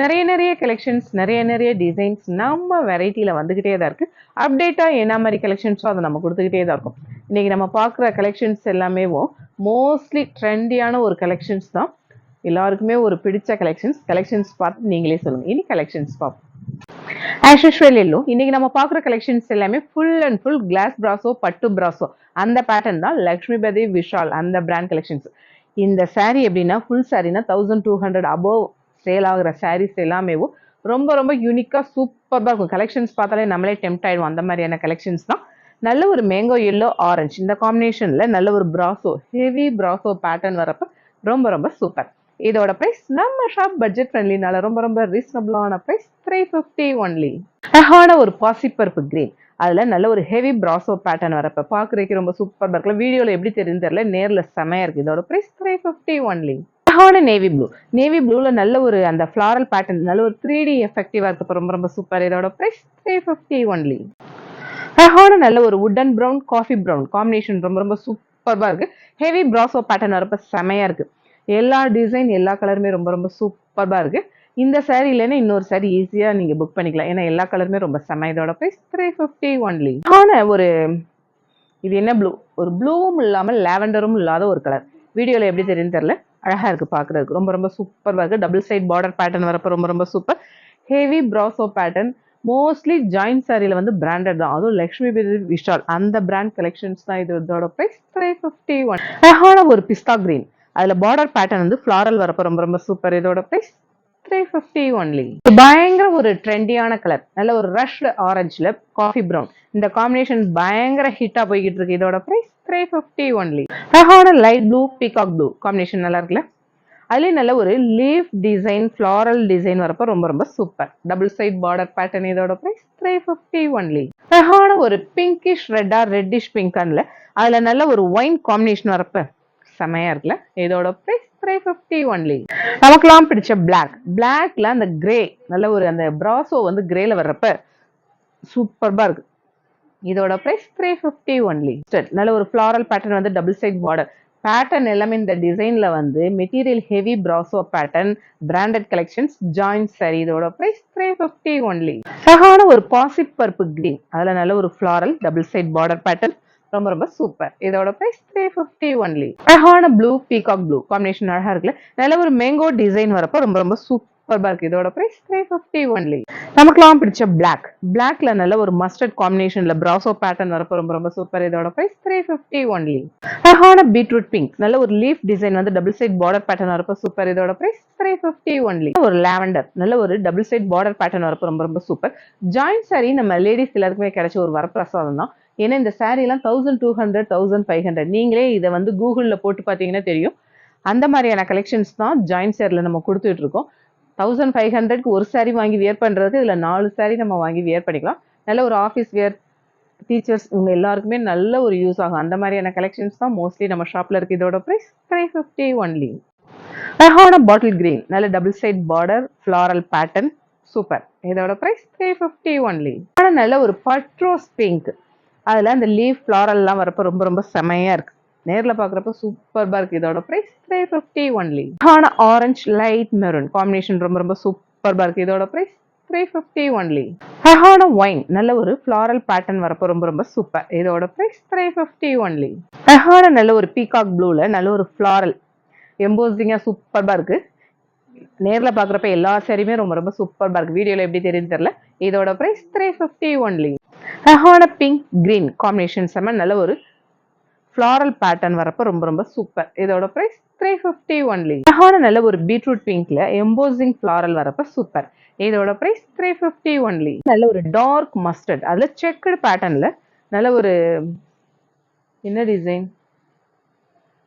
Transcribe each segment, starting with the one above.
நிறைய நிறைய கலெக்ஷன்ஸ் நிறைய நிறைய டிசைன்ஸ் நம்ம வெரைட்டியில் வந்துக்கிட்டே தான் இருக்குது அப்டேட்டாக என்ன மாதிரி கலெக்ஷன்ஸோ அதை நம்ம கொடுத்துக்கிட்டே தான் இருக்கும். இன்றைக்கி நம்ம பார்க்குற கலெக்ஷன்ஸ் எல்லாமே மோஸ்ட்லி ட்ரெண்டியான ஒரு கலெக்ஷன்ஸ் தான். எல்லாருக்குமே ஒரு பிடிச்ச கலெக்ஷன்ஸ் கலெக்ஷன்ஸ் பார்த்து நீங்களே சொல்லுங்கள் இனி கலெக்ஷன்ஸ் பார்ப்போம். ஆஸ் யூஷுவல் எல்லோ இன்னைக்கு நம்ம பார்க்குற கலெக்ஷன்ஸ் எல்லாமே full and full class brasso பட்டு ப்ராஸோ அந்த பேட்டர்ன் தான் லக்ஷ்மிபதி விஷால் அந்த பிராண்ட் கலெக்ஷன்ஸ் இந்த சாரீ எப்படின்னா full சாரீனா thousand two hundred above sale ஆகிற சாரீஸ் எல்லாமே ரொம்ப ரொம்ப யூனிக்காக சூப்பராக இருக்கும். கலெக்ஷன்ஸ் பார்த்தாலே நம்மளே டெம்ட் ஆகிடும் அந்த மாதிரியான கலெக்ஷன்ஸ் தான். நல்ல ஒரு மேங்கோ எல்லோ ஆரஞ்சு இந்த காம்பினேஷனில் நல்ல ஒரு ப்ராசோ ஹெவி ப்ராசோ பேட்டர்ன் வரப்ப ரொம்ப ரொம்ப சூப்பர் இதோட ப்ரைஸ் நம்ம ஷாப் பட்ஜெட் ஃப்ரெண்ட்லினால ரொம்ப ரொம்ப ரீசனபிளான ப்ரைஸ் த்ரீ ஃபிஃப்டி ஒன்லி அழகான ஒரு பாசிப்பருப்பு கிரீன் அதில் நல்ல ஒரு ஹெவி ப்ராசோ பேட்டர்ன் வரப்ப பார்க்குறதுக்கு ரொம்ப சூப்பராக இருக்குல்ல வீடியோவில் எப்படி தெரியும் தெரியல நேரில் செமையாக இருக்குது இதோட ப்ரைஸ் த்ரீ ஃபிஃப்டி ஒன்லி அழகான நேவி ப்ளூ நேவி ப்ளூவில் நல்ல ஒரு அந்த ஃப்ளாரல் பேட்டர்ன் நல்ல ஒரு த்ரீ டி எஃபெக்டிவாக இருக்கு ரொம்ப ரொம்ப சூப்பர் இதோட ப்ரைஸ் த்ரீ ஃபிஃப்டி ஒன்லி அழகான நல்ல ஒரு wooden brown coffee brown combination ரொம்ப ரொம்ப சூப்பராக இருக்குது ஹெவி ப்ராசோ பேட்டர்ன் வரப்போ செமையாக இருக்குது எல்லா டிசைன் எல்லா கலருமே ரொம்ப ரொம்ப சூப்பராக இருக்குது இந்த saree இல்லைன்னா இன்னொரு saree ஈஸியாக நீங்கள் புக் பண்ணிக்கலாம். ஏன்னா எல்லா கலருமே ரொம்ப செம. இதோட ப்ரைஸ் த்ரீ ஃபிஃப்டி ஒன்லி ஆன ஒரு இது என்ன ப்ளூ ஒரு ப்ளூவும் இல்லாமல் லேவெண்டரும் இல்லாத ஒரு கலர் வீடியோவில் எப்படி தெரியும் தெரில அழகாக இருக்குது பார்க்குறதுக்கு ரொம்ப ரொம்ப சூப்பராக இருக்குது டபுள் சைட் பார்டர் பேட்டர்ன் வரப்போ ரொம்ப ரொம்ப super heavy brasso pattern mostly joint சாரியில் வந்து பிராண்டட் தான். அதுவும் லக்ஷ்மி பிரி விஷால் அந்த பிராண்ட் கலெக்ஷன்ஸ் தான் இது இதோட ப்ரைஸ் த்ரீ ஃபிஃப்டி ஒன் அழகான ஒரு பிஸ்தா கிரீன் அதில் பார்டர் பேட்டர்ன் வந்து ஃப்ளாரல் வரப்போ ரொம்ப ரொம்ப சூப்பர் இதோட ப்ரைஸ் த்ரீ ஃபிஃப்டி ஒன்லி பயங்கர ஒரு ட்ரெண்டியான கலர் நல்ல ஒரு ரஷ்டு ஆரஞ்சில் காஃபி ப்ரௌன் இந்த காம்பினேஷன் பயங்கர ஹிட்டாக போய்கிட்டு இருக்கு. இதோட ப்ரைஸ் த்ரீ ஃபிஃப்டி ஒன்லி அழகான light blue peacock blue combination நல்லா இருக்குல்ல அதுலேயே நல்ல ஒரு லீஃப் டிசைன் ஃப்ளாரல் டிசைன் வரப்போ ரொம்ப ரொம்ப super double side border pattern இதோட ப்ரைஸ் த்ரீ ஃபிஃப்டி ஒன்லி அழகான ஒரு பிங்கிஷ் ரெட்டா ரெட்டிஷ் பிங்கான்ல அதில் நல்ல ஒரு ஒயின் காம்பினேஷன் வரப்போ செமையா இருக்குல்ல? இதோட ப்ரைஸ் த்ரீ ஃபிஃப்டி ஒன்லி நமக்கெல்லாம் பிடிச்ச பிளாக் பிளாக்ல அந்த கிரே நல்ல ஒரு அந்த பிராசோ வந்து கிரேல வர்றப்ப சூப்பர்பா இருக்கு. இதோட ப்ரைஸ் த்ரீ ஃபிஃப்டி ஒன்லி நல்ல ஒரு ஃப்ளாரல் பேட்டர்ன் வந்து டபுள் சைட் பார்டர் பேட்டர்ன் எல்லாமே இந்த டிசைன்ல வந்து material heavy brasso pattern branded collections joint சரி இதோட ப்ரைஸ் த்ரீ ஃபிஃப்டி ஒன்லி அழகான ஒரு பாசிட் பருப்பு கிரீன் அதில் நல்ல ஒரு floral double side border pattern ரொம்ப ரொம்ப சூப்பர் இதோட ப்ரைஸ் த்ரீ ஃபிஃப்டி ஒன்லி அழகான ப்ளூ பீகாக் ப்ளூ காம்பினேஷன் அழகாக இருக்குல்ல. நல்ல ஒரு மேங்கோ டிசைன் வரப்போ ரொம்ப ரொம்ப சூப்பர் சூப்பர்பா இருக்கு இதோட ப்ரைஸ் த்ரீ ஃபிஃப்டி ஒன்லி நமக்குலாம் பிடிச்ச பிளாக் பிளாக்ல நல்ல ஒரு மஸ்டர்ட் காம்பினேஷன்ல பிராசோ பேட்டர்ன் வரப்போ ரொம்ப ரொம்ப சூப்பர் இதோட ப்ரைஸ் த்ரீ ஃபிஃப்டி ஒன்லி அழகான பீட்ரூட் பிங்க் நல்ல ஒரு லீஃப் டிசைன் வந்து டபுள் சைட் பார்டர் பேட்டர்ன் வரப்போ சூப்பர் இதோட ப்ரைஸ் த்ரீ ஃபிஃப்டி ஒன்லி ஒரு லாவெண்டர் நல்ல ஒரு டபுள் சைட் பார்டர் பேட்டர்ன் வரப்போ ரொம்ப ரொம்ப சூப்பர் ஜாயிண்ட் சாரி நம்ம லேடிஸ் எல்லாருக்குமே கிடைச்ச ஒரு வரப்பிரசாதம் தான். ஏன்னா இந்த சாரீலாம் thousand two hundred thousand five hundred நீங்களே இதை வந்து கூகுளில் போட்டு பார்த்தீங்கன்னா தெரியும். அந்த மாதிரியான கலெக்ஷன்ஸ் தான் ஜாயின்ட் சேரில் நம்ம கொடுத்துட்டு இருக்கோம். தௌசண்ட் ஃபைவ் ஹண்ட்ரட்க்கு ஒரு சாரீ வாங்கி வியர் பண்ணுறதுக்கு இதில் நாலு saree நம்ம வாங்கி வியர் பண்ணிக்கலாம். நல்ல ஒரு ஆஃபீஸ் வியர் டீச்சர்ஸ் இவங்க எல்லாருக்குமே நல்ல ஒரு யூஸ் ஆகும். அந்த மாதிரியான கலெக்ஷன்ஸ் தான் மோஸ்ட்லி நம்ம ஷாப்பில் இருக்குது இதோட ப்ரைஸ் த்ரீ ஃபிஃப்டி ஒன்லி அழகான பாட்டில் கிரீன் நல்ல double side border floral pattern super இதோட ப்ரைஸ் த்ரீ ஃபிஃப்டி ஒன்லி ஆனால் நல்ல ஒரு பட்ரோஸ் பிங்க் அதில் அந்த லீஃப் ஃப்ளாரல்லாம் வரப்போ ரொம்ப ரொம்ப செமையாக இருக்குது நேரில் பார்க்குறப்ப சூப்பர்பாக இருக்குது இதோட ப்ரைஸ் த்ரீ ஃபிஃப்டி ஒன்லி ஆனால் ஆரஞ்ச் லைட் மெரூன் காம்பினேஷன் ரொம்ப ரொம்ப சூப்பர்பாக இருக்குது இதோட ப்ரைஸ் த்ரீ ஃபிஃப்டி ஒன்லி ஹஹான ஒயின் நல்ல ஒரு ஃப்ளாரல் பேட்டர்ன் வரப்போ ரொம்ப ரொம்ப சூப்பர் இதோட ப்ரைஸ் த்ரீ ஃபிஃப்டி ஒன்லி ஹஹான நல்ல ஒரு பீகாக் ப்ளூவில் நல்ல ஒரு ஃப்ளாரல் எம்போசிங்காக சூப்பர்பாக இருக்குது நேரில் பார்க்குறப்ப எல்லா சாரியுமே ரொம்ப ரொம்ப சூப்பர்பாக இருக்குது வீடியோவில் எப்படி தெரியுது தெரில இதோட ப்ரைஸ் த்ரீ ஃபிஃப்டி ஒன்லி ஹஹான பிங்க் கிரீன் காம்பினேஷன் செம்ம நல்ல ஒரு ஃப்ளாரல் பேட்டர்ன் வரப்போ ரொம்ப ரொம்ப சூப்பர் இதோட ப்ரைஸ் த்ரீ ஃபிஃப்டி ஒன்லி அழகான நல்ல ஒரு பீட்ரூட் பிங்க்ல எம்போசிங் ஃப்ளாரல் வரப்போ சூப்பர் இதோட ப்ரைஸ் த்ரீ ஃபிஃப்டி ஒன்லி நல்ல ஒரு டார்க் மஸ்டர்ட் அதில் செக்குடு பேட்டர்னில் நல்ல ஒரு என்ன டிசைன்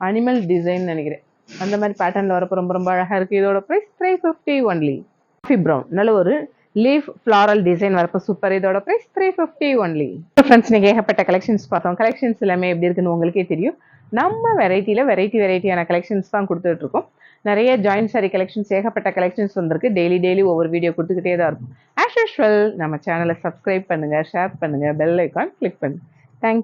அனிமல் டிசைன் நினைக்கிறேன். அந்த மாதிரி பேட்டர்னில் வரப்போ ரொம்ப ரொம்ப அழகாக இருக்குது இதோட price three fifty only coffee brown நல்ல ஒரு லீஃப் ஃப்ளாரல் டிசைன் வரப்போ சூப்பர் இதோட price three fifty only friends நீங்கள் ஏகப்பட்ட கலெக்ஷன்ஸ் பார்த்தோம். கலெக்ஷன்ஸ் எல்லாமே எப்படி இருக்குன்னு உங்களுக்கே தெரியும். நம்ம வெரைட்டியில் வெரைட்டி வெரைட்டியான கலெக்ஷன்ஸ் தான் கொடுத்துட்ருக்கோம். நிறைய ஜாயின்ட் சாரி கலெக்ஷன்ஸ் ஏகப்பட்ட கலெக்ஷன்ஸ் வந்திருக்கு. டெய்லி டெய்லி ஒவ்வொரு வீடியோ கொடுத்துக்கிட்டே தான் இருக்கும். ஆஸ் யூஷுவல் நம்ம சேனலை சப்ஸ்கிரைப் பண்ணுங்கள் ஷேர் பண்ணுங்கள் பெல் ஐக்கான் கிளிக் பண்ணுங்கள் தேங்க்யூ